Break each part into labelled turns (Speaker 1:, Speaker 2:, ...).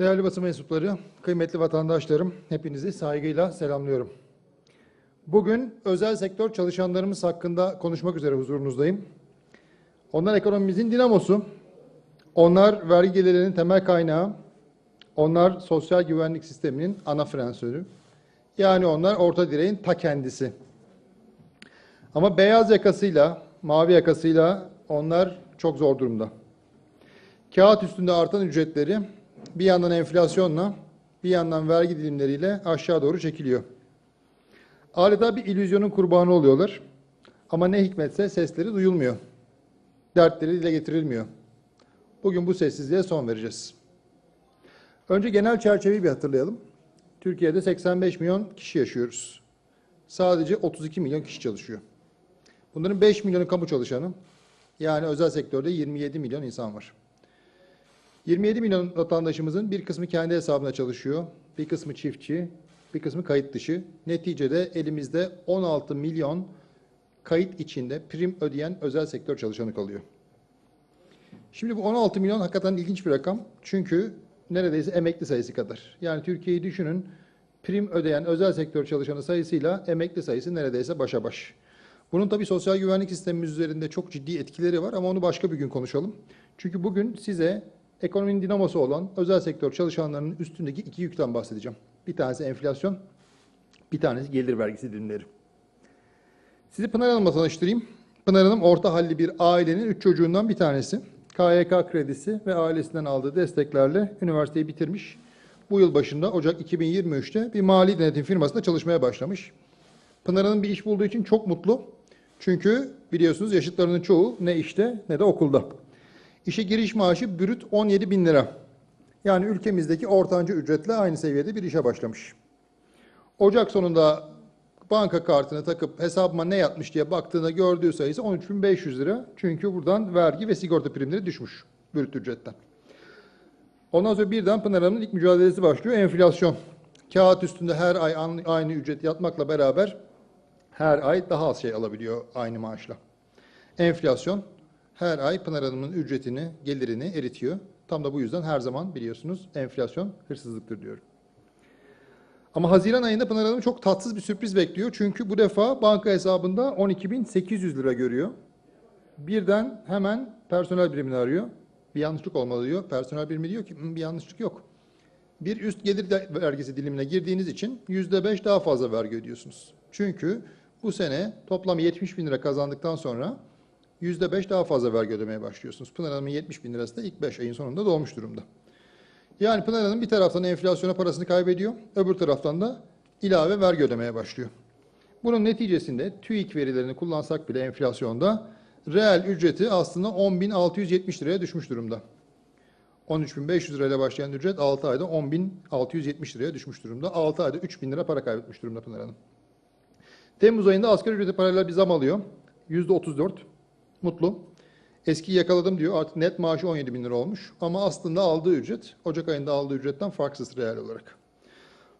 Speaker 1: Değerli basın mensupları, kıymetli vatandaşlarım, hepinizi saygıyla selamlıyorum. Bugün özel sektör çalışanlarımız hakkında konuşmak üzere huzurunuzdayım. Onlar ekonomimizin dinamosu, onlar vergi gelirlerinin temel kaynağı, onlar sosyal güvenlik sisteminin ana frensörü. Yani onlar orta direğin ta kendisi. Ama beyaz yakasıyla, mavi yakasıyla onlar çok zor durumda. Kağıt üstünde artan ücretleri bir yandan enflasyonla, bir yandan vergi dilimleriyle aşağı doğru çekiliyor. Adeta bir illüzyonun kurbanı oluyorlar. Ama ne hikmetse sesleri duyulmuyor. Dertleri dile getirilmiyor. Bugün bu sessizliğe son vereceğiz. Önce genel çerçeveyi bir hatırlayalım. Türkiye'de 85 milyon kişi yaşıyoruz. Sadece 32 milyon kişi çalışıyor. Bunların 5 milyonu kamu çalışanı. Yani özel sektörde 27 milyon insan var. 27 milyon vatandaşımızın bir kısmı kendi hesabına çalışıyor, bir kısmı çiftçi, bir kısmı kayıt dışı. Neticede elimizde 16 milyon kayıt içinde prim ödeyen özel sektör çalışanı kalıyor. Şimdi bu 16 milyon hakikaten ilginç bir rakam. Çünkü neredeyse emekli sayısı kadar. Yani Türkiye'yi düşünün, prim ödeyen özel sektör çalışanı sayısıyla emekli sayısı neredeyse başa baş. Bunun tabii sosyal güvenlik sistemimiz üzerinde çok ciddi etkileri var ama onu başka bir gün konuşalım. Çünkü bugün size ekonominin dinamosu olan özel sektör çalışanlarının üstündeki iki yükten bahsedeceğim. Bir tanesi enflasyon, bir tanesi gelir vergisi dilimleri. Sizi Pınar Hanım'la tanıştırayım. Pınar Hanım orta halli bir ailenin üç çocuğundan bir tanesi. KYK kredisi ve ailesinden aldığı desteklerle üniversiteyi bitirmiş. Bu yıl başında Ocak 2023'te bir mali denetim firmasında çalışmaya başlamış. Pınar Hanım bir iş bulduğu için çok mutlu. Çünkü biliyorsunuz yaşıtlarının çoğu ne işte ne de okulda. İşe giriş maaşı bürüt 17 bin lira. Yani ülkemizdeki ortanca ücretle aynı seviyede bir işe başlamış. Ocak sonunda banka kartını takıp hesabıma ne yatmış diye baktığında gördüğü sayısı 13.500 lira. Çünkü buradan vergi ve sigorta primleri düşmüş bürüt ücretten. Ondan sonra birden Pınar Hanım'ın ilk mücadelesi başlıyor. Enflasyon. Kağıt üstünde her ay aynı ücret yatmakla beraber her ay daha az şey alabiliyor aynı maaşla. Enflasyon her ay Pınar Hanım'ın ücretini, gelirini eritiyor. Tam da bu yüzden her zaman biliyorsunuz enflasyon hırsızlıktır diyorum. Ama Haziran ayında Pınar Hanım çok tatsız bir sürpriz bekliyor. Çünkü bu defa banka hesabında 12.800 lira görüyor. Birden hemen personel birimini arıyor. Bir yanlışlık olmalı diyor. Personel birimi diyor ki bir yanlışlık yok. Bir üst gelir vergisi dilimine girdiğiniz için %5 daha fazla vergi ödüyorsunuz. Çünkü bu sene toplam 70 bin lira kazandıktan sonra %5 daha fazla vergi ödemeye başlıyorsunuz. Pınar Hanım'ın 70 bin lirası da ilk 5 ayın sonunda dolmuş durumda. Yani Pınar Hanım bir taraftan enflasyona parasını kaybediyor, öbür taraftan da ilave vergi ödemeye başlıyor. Bunun neticesinde TÜİK verilerini kullansak bile enflasyonda reel ücreti aslında 10.670 liraya düşmüş durumda. 13.500 lirayla başlayan ücret 6 ayda 10.670 liraya düşmüş durumda. 6 ayda 3.000 lira para kaybetmiş durumda Pınar Hanım. Temmuz ayında asgari ücreti paralel bir zam alıyor. %34. Mutlu. Eskiyi yakaladım diyor. Artık net maaşı 17 bin lira olmuş. Ama aslında aldığı ücret, Ocak ayında aldığı ücretten farksız reel olarak.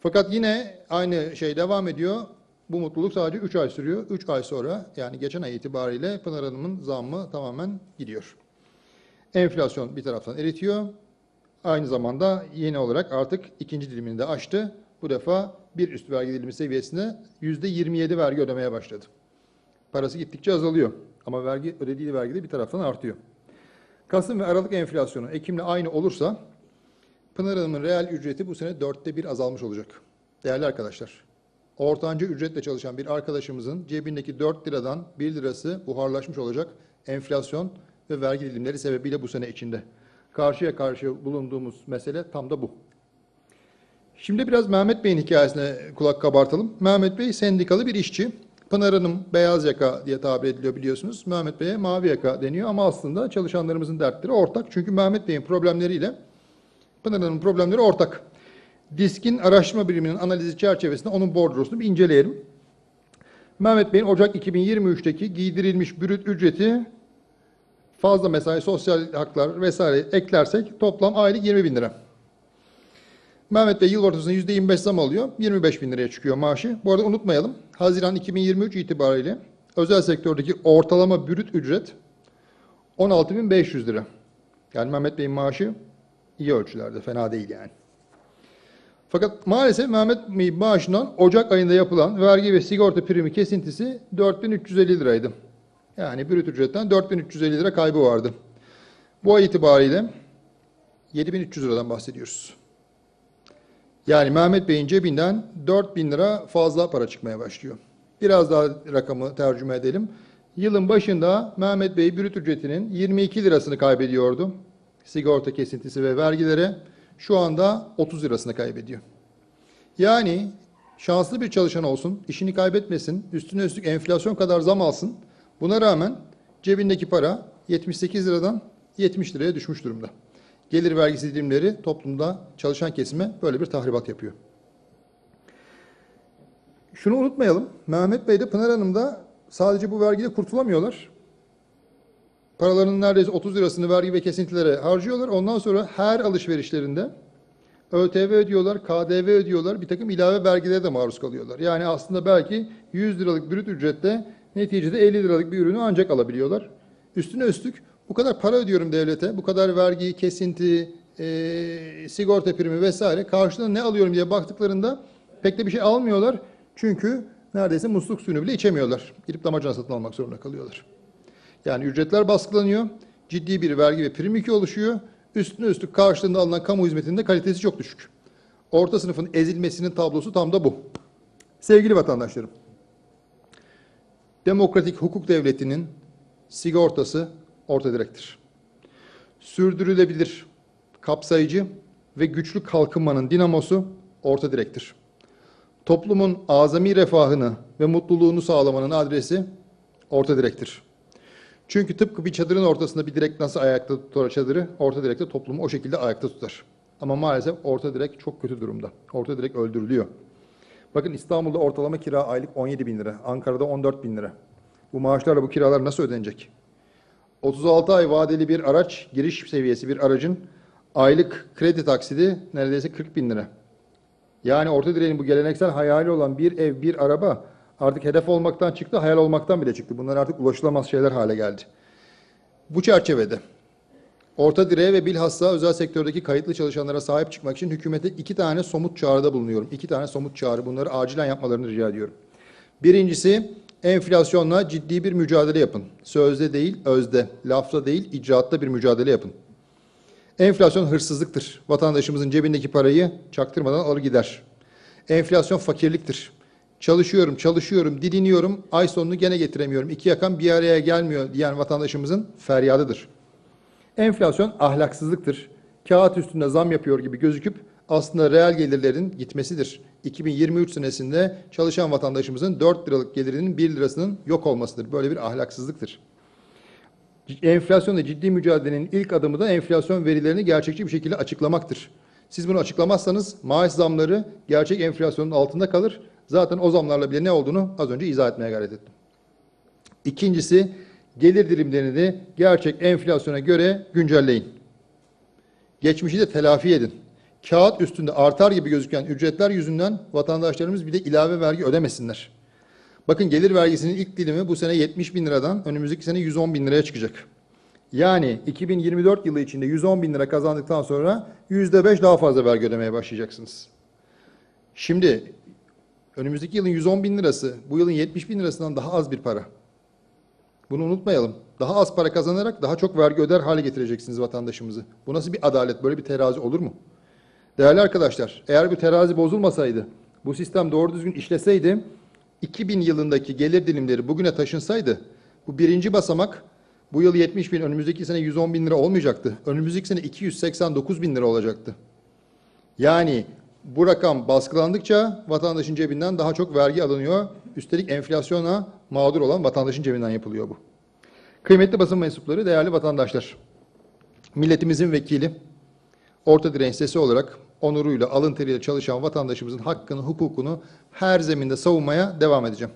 Speaker 1: Fakat yine aynı şey devam ediyor. Bu mutluluk sadece 3 ay sürüyor. 3 ay sonra yani geçen ay itibariyle Pınar Hanım'ın zammı tamamen gidiyor. Enflasyon bir taraftan eritiyor. Aynı zamanda yeni olarak artık ikinci dilimini de aştı. Bu defa bir üst vergi dilimi seviyesine %27 vergi ödemeye başladı. Parası gittikçe azalıyor. Ama vergi ödediği vergi de bir taraftan artıyor. Kasım ve Aralık enflasyonu Ekim'le aynı olursa Pınar Hanım'ın reel ücreti bu sene dörtte bir azalmış olacak. Değerli arkadaşlar, ortanca ücretle çalışan bir arkadaşımızın cebindeki 4 liradan 1 lirası buharlaşmış olacak enflasyon ve vergi dilimleri sebebiyle bu sene içinde. Karşıya karşı bulunduğumuz mesele tam da bu. Şimdi biraz Mehmet Bey'in hikayesine kulak kabartalım. Mehmet Bey sendikalı bir işçi. Pınar Hanım beyaz yaka diye tabir ediliyor biliyorsunuz. Mehmet Bey'e mavi yaka deniyor ama aslında çalışanlarımızın dertleri ortak. Çünkü Mehmet Bey'in problemleriyle Pınar Hanım'ın problemleri ortak. Diskin araştırma biriminin analizi çerçevesinde onun bordrosunu bir inceleyelim. Mehmet Bey'in Ocak 2023'teki giydirilmiş brüt ücreti fazla mesai, sosyal haklar vesaire eklersek toplam aylık 20 bin lira. Mehmet Bey yıl ortasında %25 zam alıyor. 25 bin liraya çıkıyor maaşı. Bu arada unutmayalım. Haziran 2023 itibariyle özel sektördeki ortalama bürüt ücret 16.500 lira. Yani Mehmet Bey'in maaşı iyi ölçülerde, fena değil yani. Fakat maalesef Mehmet Bey maaşından Ocak ayında yapılan vergi ve sigorta primi kesintisi 4350 liraydı. Yani brüt ücretten 4350 lira kaybı vardı. Bu ay itibariyle 7300 liradan bahsediyoruz. Yani Mehmet Bey'in cebinden 4000 lira fazla para çıkmaya başlıyor. Biraz daha rakamı tercüme edelim. Yılın başında Mehmet Bey brüt ücretinin 22 lirasını kaybediyordu. Sigorta kesintisi ve vergilere şu anda 30 lirasını kaybediyor. Yani şanslı bir çalışan olsun, işini kaybetmesin, üstüne üstlük enflasyon kadar zam alsın. Buna rağmen cebindeki para 78 liradan 70 liraya düşmüş durumda. Gelir vergisi dilimleri toplumda çalışan kesime böyle bir tahribat yapıyor. Şunu unutmayalım. Mehmet Bey de Pınar Hanım da sadece bu vergide kurtulamıyorlar. Paralarının neredeyse 30 lirasını vergi ve kesintilere harcıyorlar. Ondan sonra her alışverişlerinde ÖTV ödüyorlar, KDV ödüyorlar, bir takım ilave vergilere de maruz kalıyorlar. Yani aslında belki 100 liralık brüt ücrette neticede 50 liralık bir ürünü ancak alabiliyorlar. Üstüne üstlük bu kadar para ödüyorum devlete, bu kadar vergi, kesinti, e, sigorta primi vesaire karşılığında ne alıyorum diye baktıklarında pek de bir şey almıyorlar. Çünkü neredeyse musluk suyunu bile içemiyorlar. Gidip damacana satın almak zorunda kalıyorlar. Yani ücretler baskılanıyor, ciddi bir vergi ve prim yükü oluşuyor. Üstüne üstlük karşılığında alınan kamu hizmetinin de kalitesi çok düşük. Orta sınıfın ezilmesinin tablosu tam da bu. Sevgili vatandaşlarım, demokratik hukuk devletinin sigortası orta direktir. Sürdürülebilir, kapsayıcı ve güçlü kalkınmanın dinamosu orta direktir. Toplumun azami refahını ve mutluluğunu sağlamanın adresi orta direktir. Çünkü tıpkı bir çadırın ortasında bir direk nasıl ayakta tutar çadırı, orta direk de toplumu o şekilde ayakta tutar. Ama maalesef orta direk çok kötü durumda. Orta direk öldürülüyor. Bakın İstanbul'da ortalama kira aylık 17 bin lira, Ankara'da 14 bin lira. Bu maaşlarla bu kiralar nasıl ödenecek? 36 ay vadeli bir araç, giriş seviyesi bir aracın aylık kredi taksidi neredeyse 40 bin lira. Yani orta direğin bu geleneksel hayali olan bir ev, bir araba artık hedef olmaktan çıktı, hayal olmaktan bile çıktı. Bunlar artık ulaşılamaz şeyler hale geldi. Bu çerçevede orta direğe ve bilhassa özel sektördeki kayıtlı çalışanlara sahip çıkmak için hükümete iki tane somut çağrıda bulunuyorum. İki tane somut çağrı. Bunları acilen yapmalarını rica ediyorum. Birincisi enflasyonla ciddi bir mücadele yapın. Sözde değil, özde, lafta değil, icraatta bir mücadele yapın. Enflasyon hırsızlıktır. Vatandaşımızın cebindeki parayı çaktırmadan alır gider. Enflasyon fakirliktir. Çalışıyorum, çalışıyorum, didiniyorum, ay sonunu gene getiremiyorum. İki yakan bir araya gelmiyor diyen vatandaşımızın feryadıdır. Enflasyon ahlaksızlıktır. Kağıt üstünde zam yapıyor gibi gözüküp aslında reel gelirlerin gitmesidir. 2023 senesinde çalışan vatandaşımızın 4 liralık gelirinin 1 lirasının yok olmasıdır. Böyle bir ahlaksızlıktır. Enflasyonla ciddi mücadelenin ilk adımı da enflasyon verilerini gerçekçi bir şekilde açıklamaktır. Siz bunu açıklamazsanız maaş zamları gerçek enflasyonun altında kalır. Zaten o zamlarla bile ne olduğunu az önce izah etmeye gayret ettim. İkincisi gelir dilimlerini gerçek enflasyona göre güncelleyin. Geçmişi de telafi edin. Kağıt üstünde artar gibi gözüken ücretler yüzünden vatandaşlarımız bir de ilave vergi ödemesinler. Bakın gelir vergisinin ilk dilimi bu sene 70 bin liradan önümüzdeki sene 110 bin liraya çıkacak. Yani 2024 yılı içinde 110 bin lira kazandıktan sonra %5 daha fazla vergi ödemeye başlayacaksınız. Şimdi önümüzdeki yılın 110 bin lirası bu yılın 70 bin lirasından daha az bir para. Bunu unutmayalım. Daha az para kazanarak daha çok vergi öder hale getireceksiniz vatandaşımızı. Bu nasıl bir adalet? Böyle bir terazi olur mu? Değerli arkadaşlar, eğer bu terazi bozulmasaydı, bu sistem doğru düzgün işleseydi, 2000 yılındaki gelir dilimleri bugüne taşınsaydı, bu birinci basamak bu yıl 70 bin, önümüzdeki sene 110 bin lira olmayacaktı. Önümüzdeki sene 289 bin lira olacaktı. Yani bu rakam baskılandıkça vatandaşın cebinden daha çok vergi alınıyor. Üstelik enflasyona mağdur olan vatandaşın cebinden yapılıyor bu. Kıymetli basın mensupları, değerli vatandaşlar. Milletimizin vekili, orta direnç sesi olarak onuruyla, alın teriyle çalışan vatandaşımızın hakkını, hukukunu her zeminde savunmaya devam edeceğim.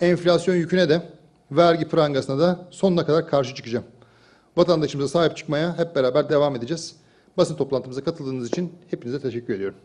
Speaker 1: Enflasyon yüküne de, vergi prangasına da sonuna kadar karşı çıkacağım. Vatandaşımıza sahip çıkmaya hep beraber devam edeceğiz. Basın toplantımıza katıldığınız için hepinize teşekkür ediyorum.